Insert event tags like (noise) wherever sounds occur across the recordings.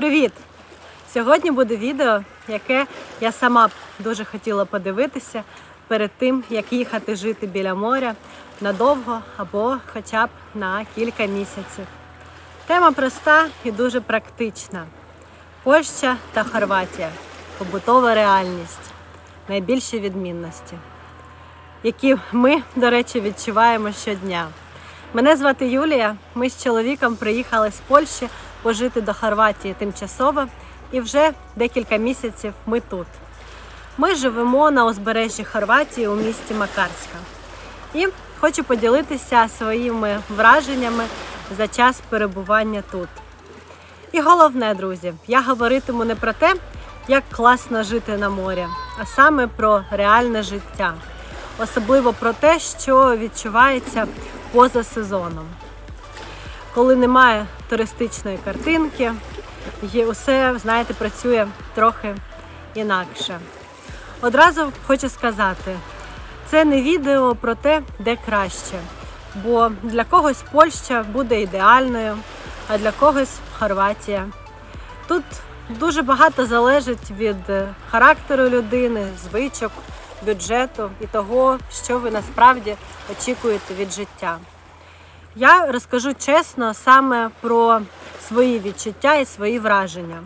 Привіт! Сьогодні буде відео, яке я сама дуже хотіла подивитися перед тим, як їхати жити біля моря надовго або хоча б на кілька місяців. Тема проста і дуже практична: Польща та Хорватія побутова реальність, найбільші відмінності, які ми, до речі, відчуваємо щодня. Мене звати Юлія. Ми з чоловіком приїхали з Польщі пожити до Хорватії тимчасово, і вже декілька місяців ми тут. Ми живемо на узбережжі Хорватії у місті Макарська. І хочу поділитися своїми враженнями за час перебування тут. І головне, друзі, я говоритиму не про те, як класно жити на морі, а саме про реальне життя, особливо про те, що відчувається поза сезоном. Коли немає туристичної картинки, і усе, знаєте, працює трохи інакше. Одразу хочу сказати, це не відео про те, де краще, бо для когось Польща буде ідеальною, а для когось Хорватія. Тут дуже багато залежить від е, характеру людини, звичок, бюджету і того, що ви насправді очікуєте від життя. Я розкажу чесно саме про свої відчуття і свої враження,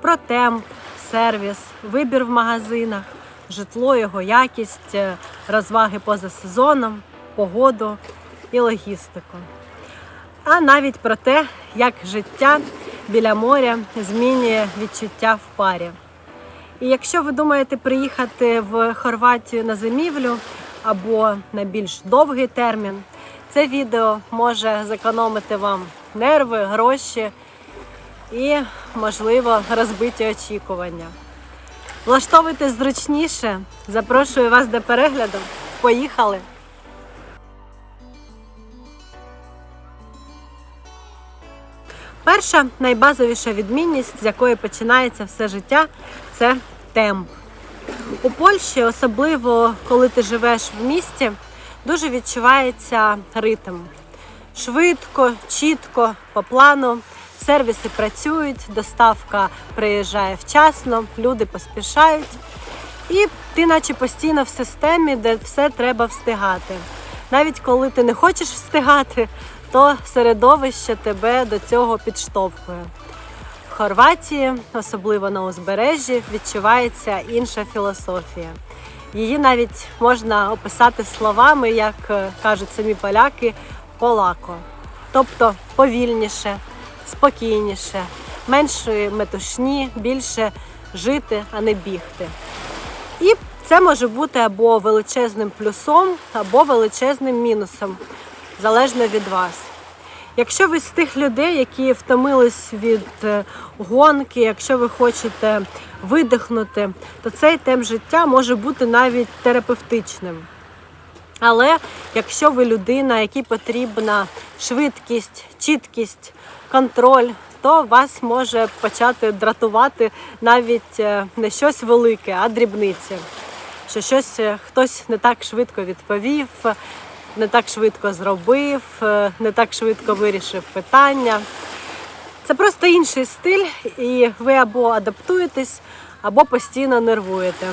про темп, сервіс, вибір в магазинах, житло, його якість, е, розваги поза сезоном, погоду і логістику. А навіть про те, як життя біля моря змінює відчуття в парі. І якщо ви думаєте приїхати в Хорватію на зимівлю або на більш довгий термін, це відео може зекономити вам нерви, гроші і, можливо, розбиті очікування. Влаштовуйтесь зручніше. Запрошую вас до перегляду. Поїхали! Перша найбазовіша відмінність, з якої починається все життя, це темп. У Польщі, особливо коли ти живеш в місті, дуже відчувається ритм. Швидко, чітко, по плану. Сервіси працюють, доставка приїжджає вчасно, люди поспішають. І ти, наче постійно в системі, де все треба встигати. Навіть коли ти не хочеш встигати, то середовище тебе до цього підштовхує. В Хорватії, особливо на узбережжі, відчувається інша філософія. Її навіть можна описати словами, як е, кажуть самі поляки, полако. Тобто повільніше, спокійніше, менше метушні, більше жити, а не бігти. І це може бути або величезним плюсом, або величезним мінусом, залежно від вас. Якщо ви з тих людей, які втомились від е, гонки, якщо ви хочете видихнути, то цей темп життя може бути навіть терапевтичним. Але якщо ви людина, якій потрібна швидкість, чіткість, контроль, то вас може почати дратувати навіть е, не щось велике, а дрібниці. Що щось е, хтось не так швидко відповів, не так швидко зробив, е, не так швидко вирішив питання. Це просто інший стиль, і ви або адаптуєтесь, або постійно нервуєте.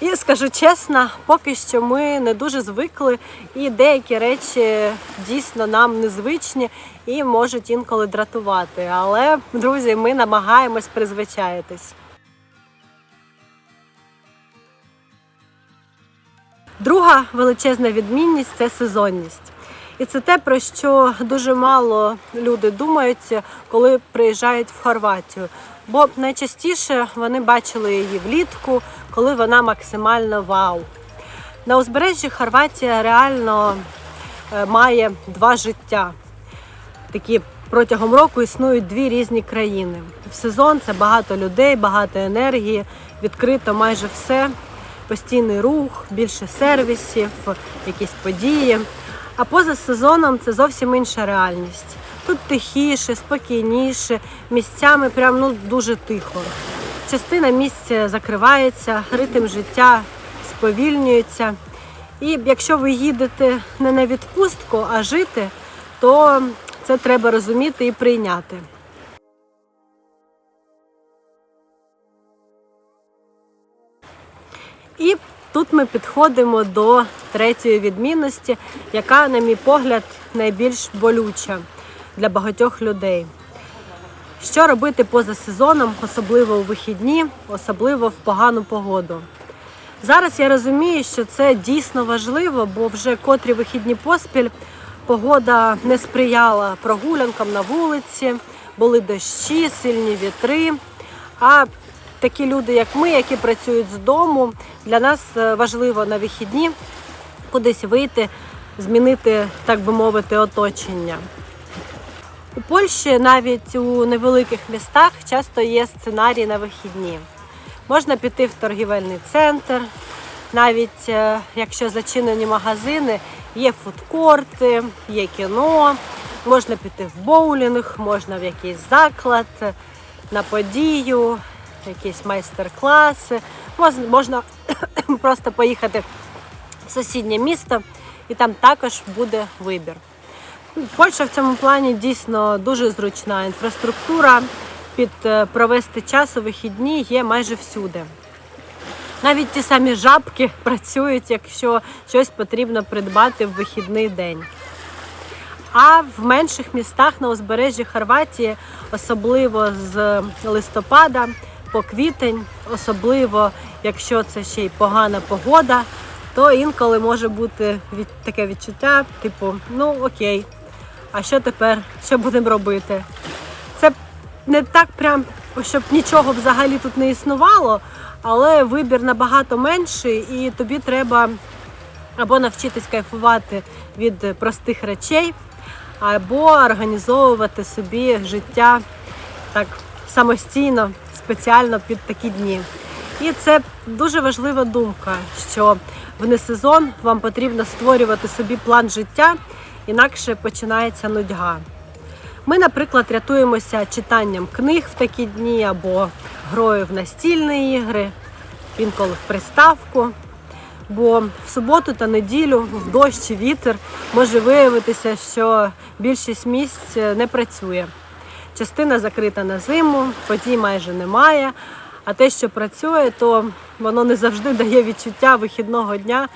І скажу чесно, поки що ми не дуже звикли, і деякі речі дійсно нам незвичні і можуть інколи дратувати. Але, друзі, ми намагаємось призвичаїтись. Друга величезна відмінність це сезонність. І це те, про що дуже мало люди думають, коли приїжджають в Хорватію. Бо найчастіше вони бачили її влітку, коли вона максимально вау. На узбережжі Хорватія реально е, має два життя. Такі протягом року існують дві різні країни. В сезон це багато людей, багато енергії, відкрито майже все, постійний рух, більше сервісів, якісь події. А поза сезоном це зовсім інша реальність. Тут тихіше, спокійніше, місцями прям ну дуже тихо. Частина місць закривається, ритм життя сповільнюється. І якщо ви їдете не на відпустку, а жити, то це треба розуміти і прийняти. Тут ми підходимо до третьої відмінності, яка, на мій погляд, найбільш болюча для багатьох людей. Що робити поза сезоном, особливо у вихідні, особливо в погану погоду. Зараз я розумію, що це дійсно важливо, бо вже котрі вихідні поспіль погода не сприяла прогулянкам на вулиці, були дощі, сильні вітри. А такі люди, як ми, які працюють з дому, для нас е, важливо на вихідні кудись вийти, змінити, так би мовити, оточення. У Польщі навіть у невеликих містах часто є сценарій на вихідні. Можна піти в торгівельний центр, навіть е, якщо зачинені магазини, є фудкорти, є кіно, можна піти в боулінг, можна в якийсь заклад, на подію, якісь майстер-класи. Можна, (coughs) просто поїхати в сусіднє місто, і там також буде вибір. Польща в цьому плані дійсно дуже зручна. Інфраструктура під е, провести час у вихідні є майже всюди. Навіть ті самі жабки (laughs) працюють, якщо щось потрібно придбати в вихідний день. А в менших містах на узбережжі Хорватії, особливо з листопада по квітень, особливо якщо це ще й погана погода, то інколи може бути від, таке відчуття, типу, ну окей, а що тепер? Що будемо робити? Це не так прям, щоб нічого взагалі тут не існувало, але вибір набагато менший, і тобі треба або навчитись кайфувати від простих речей, або організовувати собі життя так самостійно, спеціально під такі дні. І це дуже важлива думка, що в несезон вам потрібно створювати собі план життя, інакше починається нудьга. Ми, наприклад, рятуємося читанням книг в такі дні або грою в настільні ігри, інколи в приставку. Бо в суботу та неділю в дощ чи вітер може виявитися, що більшість місць не працює. Частина закрита на зиму, подій майже немає. А те, що працює, то воно не завжди дає відчуття вихідного дня,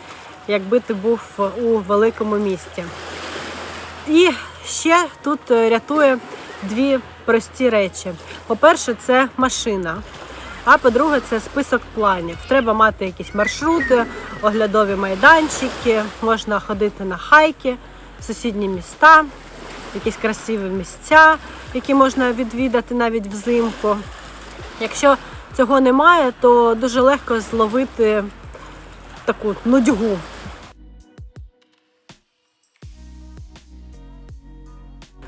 якби ти був у великому місті. І ще тут е, рятує дві прості речі. По-перше, це машина. А по-друге, це список планів. Треба мати якісь маршрути, оглядові майданчики, можна ходити на хайки, сусідні міста, якісь красиві місця, які можна відвідати навіть взимку. Якщо цього немає, то дуже легко зловити таку нудьгу.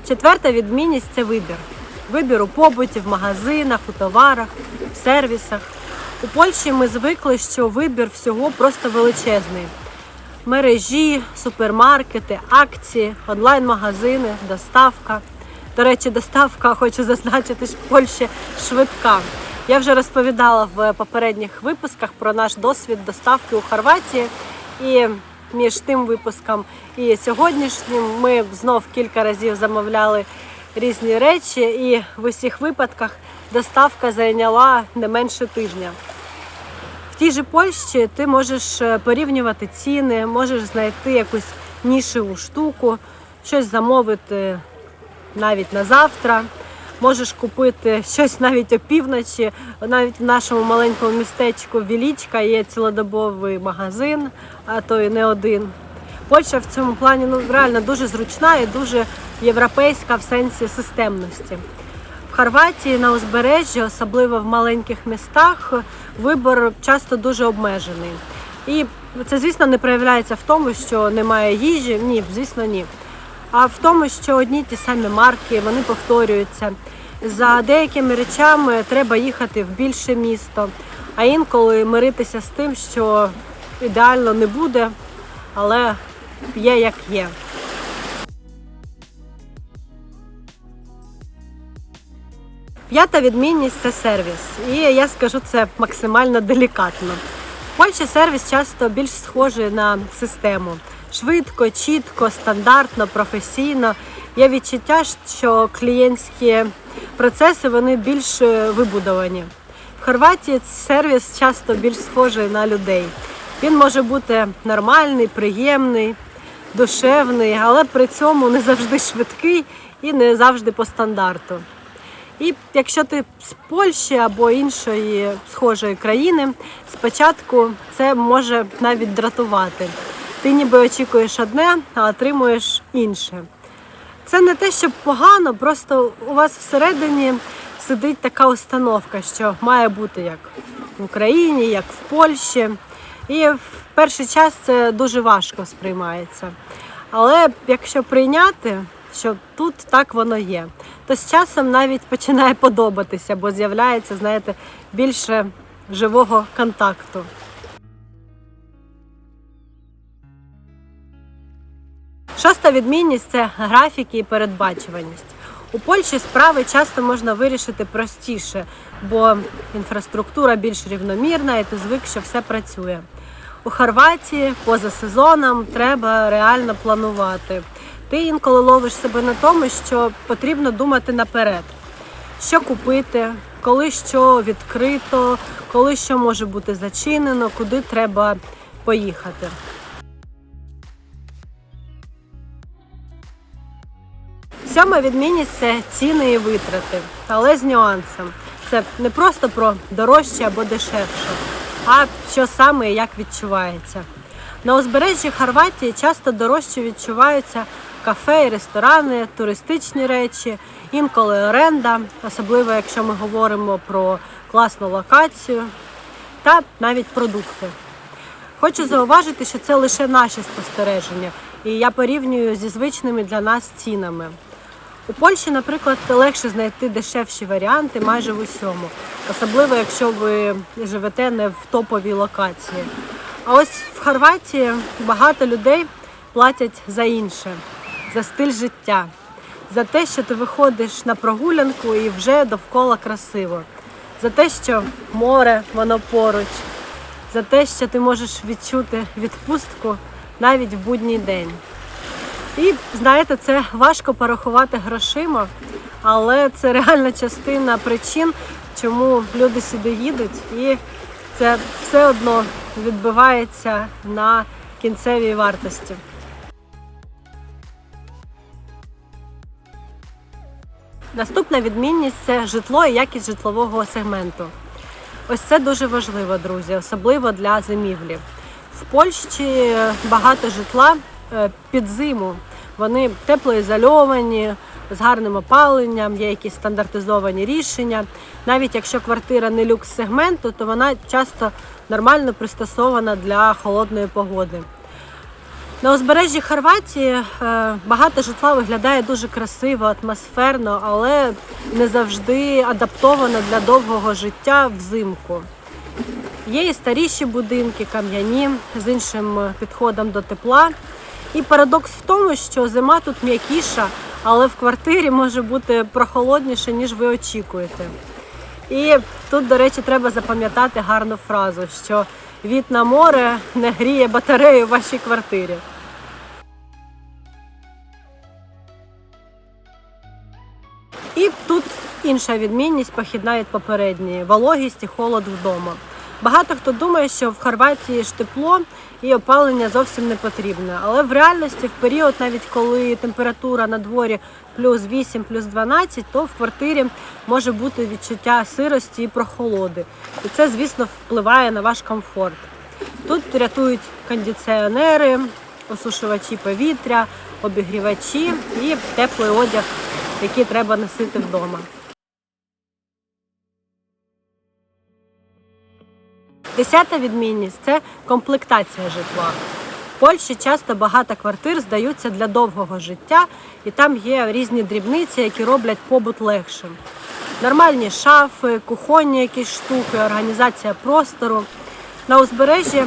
Четверта відмінність це вибір. Вибір у побуті, в магазинах, у товарах, в сервісах. У Польщі ми звикли, що вибір всього просто величезний. Мережі, супермаркети, акції, онлайн-магазини, доставка. До речі, доставка, хочу зазначити, в Польщі швидка. Я вже розповідала в попередніх випусках про наш досвід доставки у Хорватії. І між тим випуском і сьогоднішнім ми знов кілька разів замовляли різні речі, і в усіх випадках доставка зайняла не менше тижня. Тій же Польщі ти можеш е, порівнювати ціни, можеш знайти якусь нішеву штуку, щось замовити навіть на завтра. Можеш купити (laughs) щось навіть опівночі. Навіть в нашому маленькому містечку Вілічка є цілодобовий магазин, а то і не один. Польща в цьому плані ну реально дуже зручна і дуже європейська в сенсі системності. В Хорватії на узбережжі, особливо в маленьких містах, вибор часто дуже обмежений. І це, звісно, не проявляється в тому, що немає їжі. Ні, звісно, ні. А в тому, що одні ті самі марки вони повторюються. За деякими речами треба їхати в більше місто, а інколи миритися з тим, що ідеально не буде, але є як є. П'ята відмінність це сервіс. І я скажу це максимально делікатно. В Польщі сервіс часто більш схожий на систему. Швидко, чітко, стандартно, професійно. Є відчуття, що клієнтські процеси вони більш вибудовані. В Хорватії сервіс часто більш схожий на людей. Він може бути нормальний, приємний, душевний, але при цьому не завжди швидкий і не завжди по стандарту. І якщо ти з Польщі або іншої схожої країни, спочатку це може навіть дратувати. Ти ніби очікуєш одне, а отримуєш інше. Це не те, що погано, просто у вас всередині сидить така установка, що має бути як в Україні, як в Польщі. І в перший час це дуже важко сприймається. Але якщо прийняти, що тут так воно є, то з часом навіть починає подобатися, бо з'являється, знаєте, більше живого контакту. Шоста відмінність це графіки і передбачуваність. У Польщі справи часто можна вирішити простіше, бо інфраструктура більш рівномірна і ти звик, що все працює. У Хорватії поза сезоном треба реально планувати. Ти інколи ловиш себе на тому, що потрібно думати наперед, що купити, коли що відкрито, коли що може бути зачинено, куди треба поїхати. Сьома відмінність це ціни і витрати, але з нюансом. Це не просто про дорожче або дешевше, а що саме і як відчувається. На узбережжі Хорватії часто дорожче відчуваються кафе і ресторани, туристичні речі, інколи оренда, особливо якщо ми говоримо про класну локацію, та навіть продукти. Хочу зауважити, що це лише наші спостереження, і я порівнюю зі звичними для нас цінами. У Польщі, наприклад, легше знайти дешевші варіанти майже в усьому, особливо якщо ви живете не в топовій локації. А ось в Хорватії багато людей платять за інше, за стиль життя, за те, що ти виходиш на прогулянку і вже довкола красиво, за те, що море воно поруч, за те, що ти можеш відчути відпустку навіть в будній день. І знаєте, це важко порахувати грошима, але це реальна частина причин, чому люди сюди їдуть, і це все одно відбивається на кінцевій вартості. Наступна відмінність це житло і якість житлового сегменту. Ось це дуже важливо, друзі, особливо для зимівлі. В Польщі багато житла е, під зиму. Вони теплоізольовані, з гарним опаленням, є якісь стандартизовані рішення. Навіть якщо квартира не люкс сегменту, то вона часто нормально пристосована для холодної погоди. На узбережжі Хорватії е, багато житла виглядає дуже красиво, атмосферно, але не завжди адаптовано для довгого життя взимку. Є і старіші будинки, кам'яні з іншим підходом до тепла. І парадокс в тому, що зима тут м'якіша, але в квартирі може бути прохолодніше, ніж ви очікуєте. І тут, до речі, треба запам'ятати гарну фразу, що від на море не гріє батарею в вашій квартирі. Інша відмінність похідна від попередньої вологість і холод вдома. Багато хто думає, що в Хорватії ж тепло і опалення зовсім не потрібне. Але в реальності, в період, навіть коли температура на дворі плюс 8, плюс 12, то в квартирі може бути відчуття сирості і прохолоди. І це, звісно, впливає на ваш комфорт. Тут рятують кондиціонери, осушувачі повітря, обігрівачі і теплий одяг, який треба носити вдома. Десята відмінність це комплектація житла. В Польщі часто багато квартир здаються для довгого життя, і там є різні дрібниці, які роблять побут легшим. Нормальні шафи, кухонні якісь штуки, організація простору. На узбережжі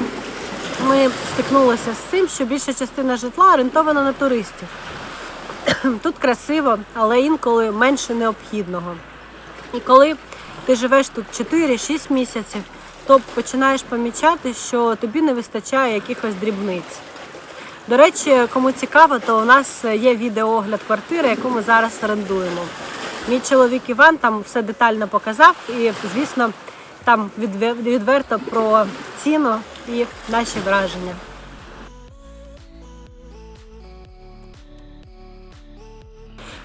ми стикнулися з цим, що більша частина житла орієнтована на туристів. (clears throat) Тут красиво, але інколи менше необхідного. І коли ти живеш тут 4-6 місяців, то починаєш помічати, що тобі не вистачає якихось дрібниць. До речі, кому цікаво, то у нас є відеоогляд квартири, яку ми зараз орендуємо. Мій чоловік Іван там все детально показав, і, звісно, там відверто про ціну і наші враження.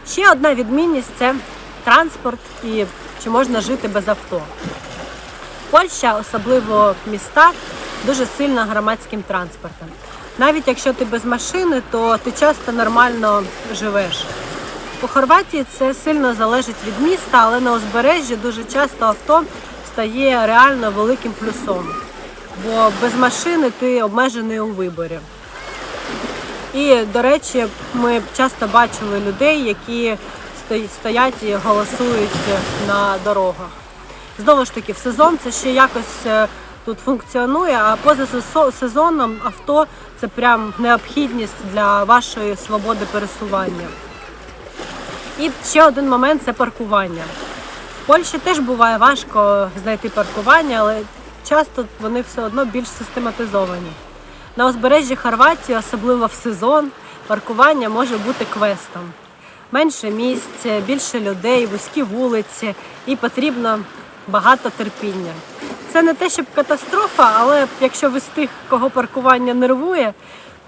Ще одна відмінність це транспорт і чи можна жити без авто. Польща, особливо міста, дуже сильна громадським транспортом. Навіть якщо ти без машини, то ти часто нормально живеш. У Хорватії це сильно залежить від міста, але на узбережжі дуже часто авто стає реально великим плюсом. Бо без машини ти обмежений у виборі. І, до речі, ми часто бачили людей, які сто- стоять і голосують на дорогах. Знову ж таки, в сезон це ще якось е, тут функціонує, а поза сезоном авто це прям необхідність для вашої свободи пересування. І ще один момент це паркування. В Польщі теж буває важко знайти паркування, але часто вони все одно більш систематизовані. На узбережжі Хорватії, особливо в сезон, паркування може бути квестом. Менше місць, більше людей, вузькі вулиці і потрібно багато терпіння. Це не те, щоб катастрофа, але якщо ви з тих, кого паркування нервує,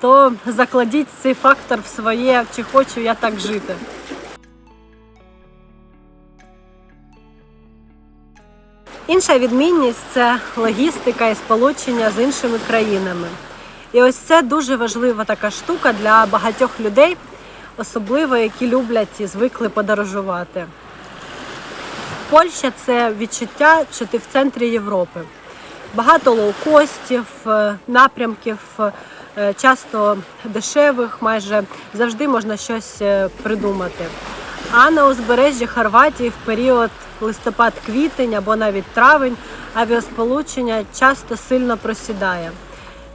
то закладіть цей фактор в своє, чи хочу я так жити. Інша відмінність це логістика і сполучення з іншими країнами. І ось це дуже важлива така штука для багатьох людей, особливо які люблять і звикли подорожувати. Польща це відчуття, що ти в центрі Європи. Багато лоукостів, е, напрямків, е, часто дешевих, майже завжди можна щось е, придумати. А на узбережжі Хорватії в період листопад-квітень або навіть травень авіасполучення часто сильно просідає.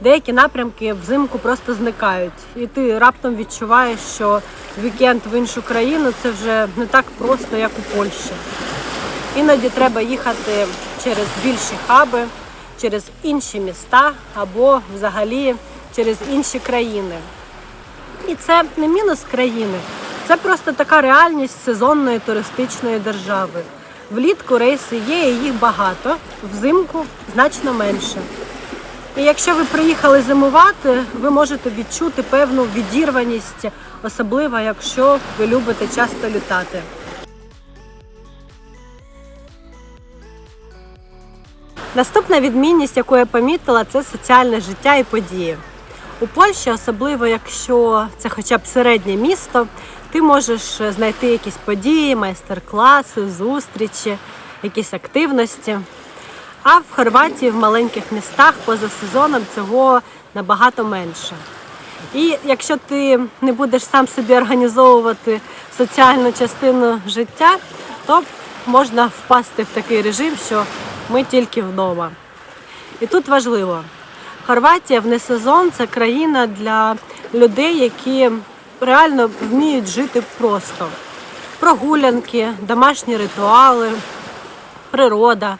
Деякі напрямки взимку просто зникають, і ти раптом відчуваєш, що вікенд в іншу країну це вже не так просто, як у Польщі. Іноді треба їхати через більші хаби, через інші міста або взагалі через інші країни. І це не мінус країни, це просто така реальність сезонної туристичної держави. Влітку рейси є, і їх багато, взимку значно менше. І якщо ви приїхали зимувати, ви можете відчути певну відірваність, особливо якщо ви любите часто літати. Наступна відмінність, яку я помітила, це соціальне життя і події. У Польщі, особливо якщо це хоча б середнє місто, ти можеш знайти якісь події, майстер-класи, зустрічі, якісь активності. А в Хорватії в маленьких містах поза сезоном цього набагато менше. І якщо ти не будеш сам собі організовувати соціальну частину життя, то можна впасти в такий режим, що ми тільки вдома. І тут важливо, Хорватія в несезон це країна для людей, які реально вміють жити просто. Прогулянки, домашні ритуали, природа.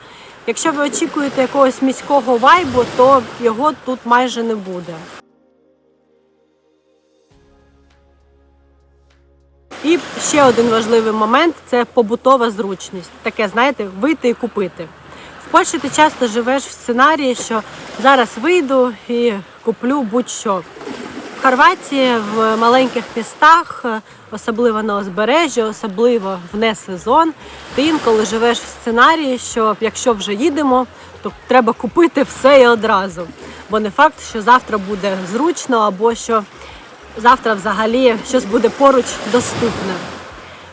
Якщо ви очікуєте якогось міського вайбу, то його тут майже не буде. І ще один важливий момент це побутова зручність. Таке, знаєте, вийти і купити. В Польщі ти часто живеш в сценарії, що зараз вийду і куплю будь-що. В Хорватії в маленьких містах, особливо на узбережжі, особливо в несезон, ти інколи живеш в сценарії, що якщо вже їдемо, то треба купити все і одразу. Бо не факт, що завтра буде зручно або що завтра взагалі щось буде поруч доступне.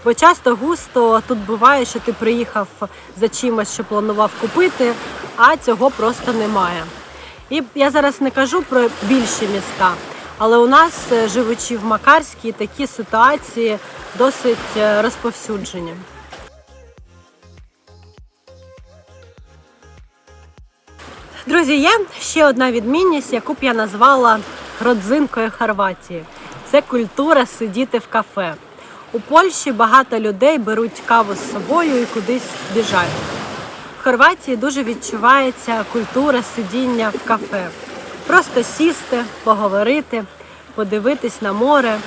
Бо часто густо тут буває, що ти приїхав за чимось, що планував купити, а цього просто немає. І я зараз не кажу про більші міста, але у нас, е, живучи в Макарській, такі ситуації досить е, розповсюджені. Друзі, є ще одна відмінність, яку б я назвала родзинкою Хорватії. Це культура сидіти в кафе. У Польщі багато людей беруть каву з собою і кудись біжать. В Хорватії дуже відчувається культура сидіння в кафе. Просто сісти, поговорити, подивитись на море,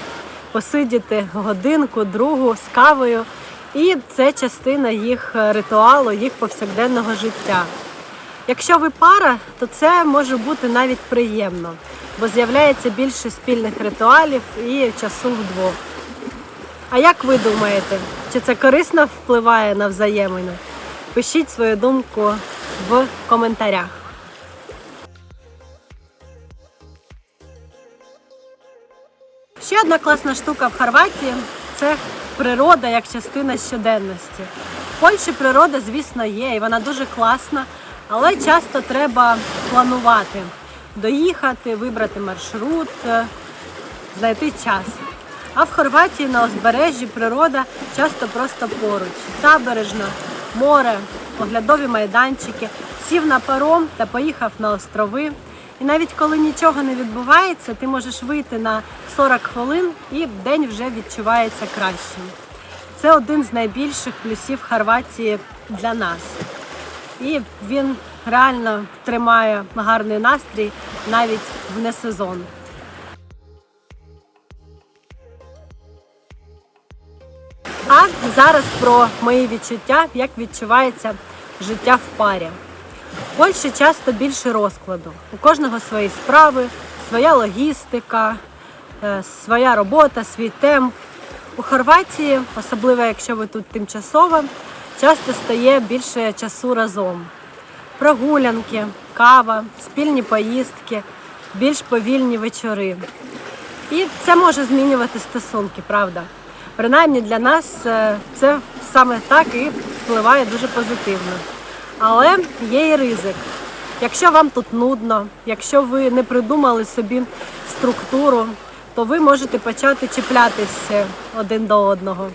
посидіти годинку, другу з кавою. І це частина їх ритуалу, їх повсякденного життя. Якщо ви пара, то це може бути навіть приємно, бо з'являється більше спільних ритуалів і часу вдвох. А як ви думаєте, чи це корисно впливає на взаємини? Пишіть свою думку в коментарях. Ще одна класна штука в Хорватії це природа як частина щоденності. В Польщі природа, звісно, є, і вона дуже класна, але часто треба планувати, доїхати, вибрати маршрут, е, знайти час. А в Хорватії на узбережжі природа часто просто поруч. Табережна, море, оглядові майданчики, сів на паром та поїхав на острови. І навіть коли нічого не відбувається, ти можеш вийти на 40 хвилин і день вже відчувається кращим. Це один з найбільших плюсів Хорватії для нас. І він реально тримає гарний настрій навіть в несезон. А зараз про мої відчуття, як відчувається життя в парі. В Польщі часто більше розкладу. У кожного свої справи, своя логістика, е, своя робота, свій темп. У Хорватії, особливо якщо ви тут тимчасово, часто стає більше часу разом. Прогулянки, кава, спільні поїздки, більш повільні вечори. І це може змінювати стосунки, правда. Принаймні для нас е, це саме так і впливає дуже позитивно. Але є і ризик. Якщо вам тут нудно, якщо ви не придумали собі структуру, то ви можете почати чіплятися один до одного.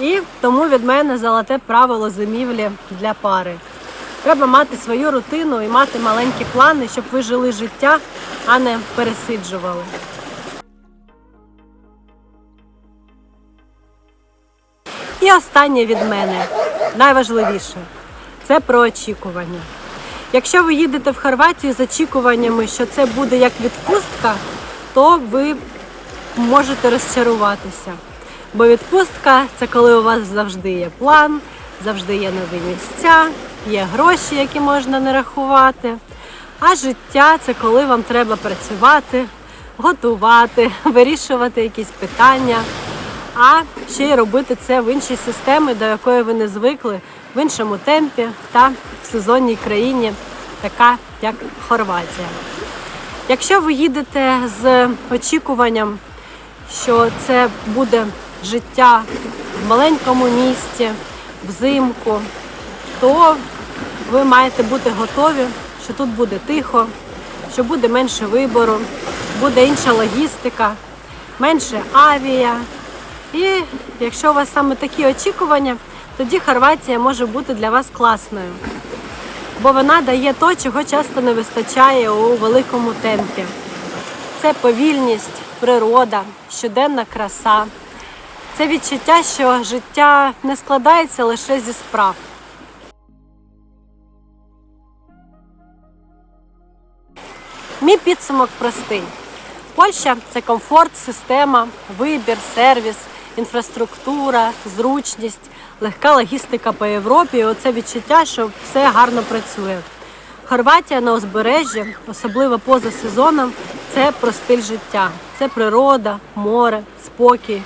І тому від мене золоте правило зимівлі для пари. Треба мати свою рутину і мати маленькі плани, щоб ви жили життя, а не пересиджували. І останнє від мене найважливіше це про очікування. Якщо ви їдете в Хорватію з очікуваннями, що це буде як відпустка, то ви можете розчаруватися. Бо відпустка це коли у вас завжди є план, завжди є нові місця, є гроші, які можна не рахувати. А життя це коли вам треба працювати, готувати, (laughs) вирішувати якісь питання, а ще й робити це в іншій системі, до якої ви не звикли, в іншому темпі та в сезонній країні, така як Хорватія. Якщо ви їдете з очікуванням, що це буде життя в маленькому місті, взимку, то ви маєте бути готові, що тут буде тихо, що буде менше вибору, буде інша логістика, менше авіа. І якщо у вас саме такі очікування, тоді Хорватія може бути для вас класною. Бо вона дає то, чого часто не вистачає у великому темпі. Це повільність, природа, щоденна краса. Це відчуття, що життя не складається лише зі справ. Мій підсумок простий. Польща це комфорт, система, вибір, сервіс, інфраструктура, зручність, легка логістика по Європі. Оце відчуття, що все гарно працює. Хорватія на узбережжі, особливо поза сезоном, це про стиль життя, це природа, море, спокій.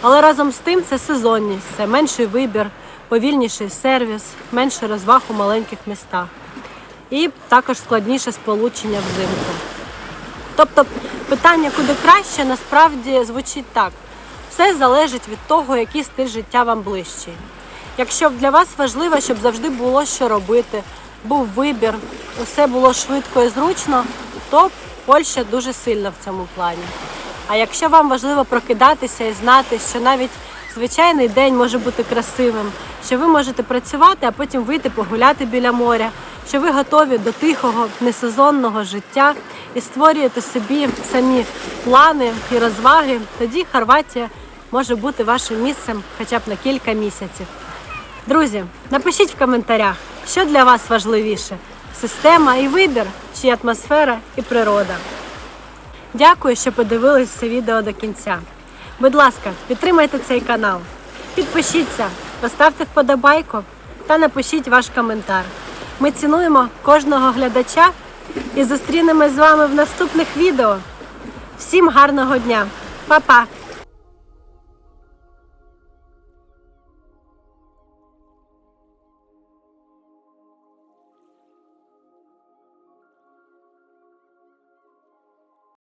Але разом з тим це сезонність, це менший вибір, повільніший сервіс, менше розваг у маленьких містах. І також складніше сполучення взимку. Тобто питання, куди краще, насправді звучить так: все залежить від того, який стиль життя вам ближчий. Якщо для вас важливо, щоб завжди було що робити, був вибір, усе було швидко і зручно, то Польща дуже сильна в цьому плані. А якщо вам важливо прокидатися і знати, що навіть звичайний день може бути красивим, що ви можете працювати, а потім вийти погуляти біля моря, що ви готові до тихого, несезонного життя і створюєте собі самі плани і розваги, тоді Хорватія може бути вашим місцем хоча б на кілька місяців. Друзі, напишіть в коментарях, що для вас важливіше: система і вибір, чи атмосфера і природа. Дякую, що подивились це відео до кінця. Будь ласка, підтримайте цей канал, підпишіться, поставте вподобайку та напишіть ваш коментар. Ми цінуємо кожного глядача і зустрінемось з вами в наступних відео. Всім гарного дня! Па-па!